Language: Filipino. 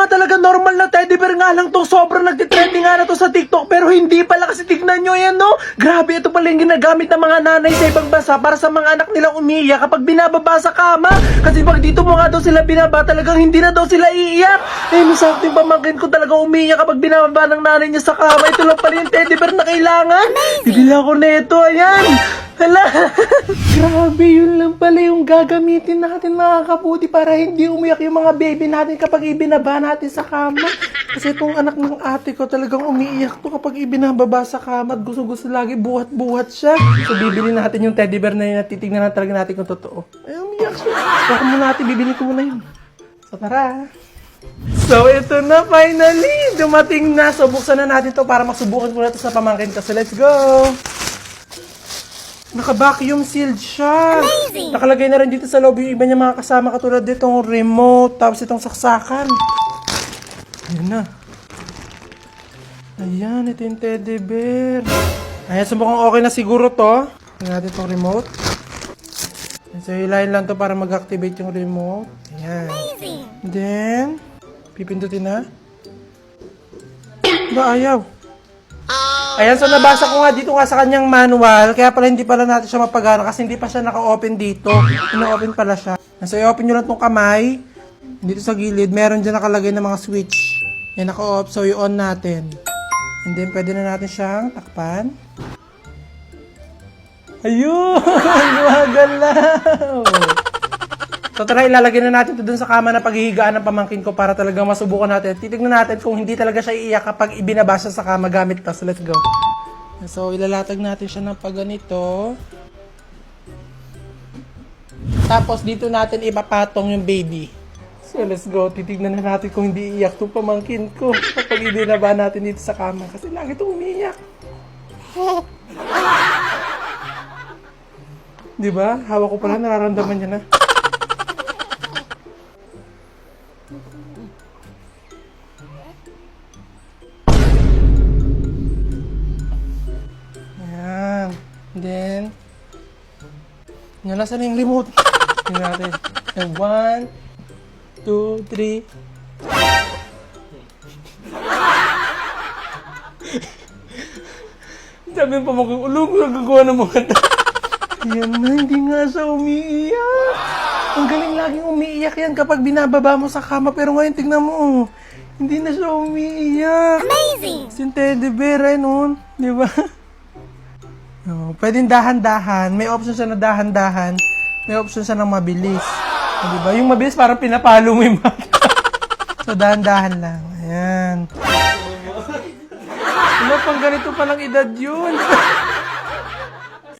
nga talaga normal na teddy bear nga lang to. Sobrang nagtitrending nga na to sa TikTok. Pero hindi pala kasi tignan nyo yan, no? Grabe, ito pala yung ginagamit ng mga nanay sa ibang bansa para sa mga anak nilang umiiyak kapag binababa sa kama. Kasi pag dito mo nga daw sila binaba, talagang hindi na daw sila iiyak. Eh, minsan yung pamangkin ko talaga umiiyak kapag binababa ng nanay niya sa kama. Ito lang pala yung teddy bear na kailangan. Bibili ako nito, ayan. Hala. Grabe, yun lang pala yung gagamitin natin mga kaputi para hindi umiyak yung mga baby natin kapag ibinaba natin sa kama. Kasi itong anak ng ate ko talagang umiiyak to kapag ibinababa sa kama at gusto-gusto lagi buhat-buhat siya. So bibili natin yung teddy bear na yun at titignan na talaga natin kung totoo. Ay, umiyak siya. Baka muna natin, bibili ko muna yun. So tara. So, ito na finally! Dumating na. So, buksan na natin to para masubukan ko na to sa pamangkin ko. So, let's go! Naka-vacuum sealed siya. Nakalagay na rin dito sa loob yung iba niya mga kasama katulad ditong remote, tapos itong saksakan. Ayan na. Ayan, ito yung teddy bear. Ayan, so mukhang okay na siguro to. Tingnan natin itong remote. So, hilahin lang to para mag-activate yung remote. Ayan. Then, pipindutin na. Ba, ayaw. Ayan, so nabasa ko nga dito nga sa kanyang manual, kaya pala hindi pala natin siya mapagana kasi hindi pa siya naka-open dito. Ina-open pala siya. So, i-open nyo lang tong kamay. Dito sa gilid, meron dyan nakalagay na mga switch. Yan, naka-off. So, i-on natin. And then, pwede na natin siyang takpan. Ayun! Gumagalaw! So tara, ilalagay na natin ito dun sa kama na paghihigaan ng pamangkin ko para talagang masubukan natin. Titignan natin kung hindi talaga siya iiyak kapag ibinabasa sa kama gamit to. So let's go. So ilalatag natin siya ng pagganito. Tapos dito natin ipapatong yung baby. So let's go. Titignan na natin kung hindi iiyak itong pamangkin ko kapag ibinaba natin dito sa kama. Kasi lagi itong umiiyak. Di ba? Hawak ko pala, nararamdaman niya na. Then, yan, nasa na yung remote? Tingnan natin. And one, two, three. Sabi ng pamangkin, ulong nagagawa ng mga ta- Yan na, hindi nga siya umiiyak. Ang galing laging umiiyak yan kapag binababa mo sa kama. Pero ngayon, tignan mo, oh, hindi na siya umiiyak. Amazing! Si Teddy Bear, eh, noon. Di ba? Oh, pwedeng dahan-dahan. May option siya na dahan-dahan. May option siya ng mabilis. Oh, di ba? Yung mabilis parang pinapalo mo yung bata. so, dahan-dahan lang. Ayan. Ano, pang ganito palang edad yun.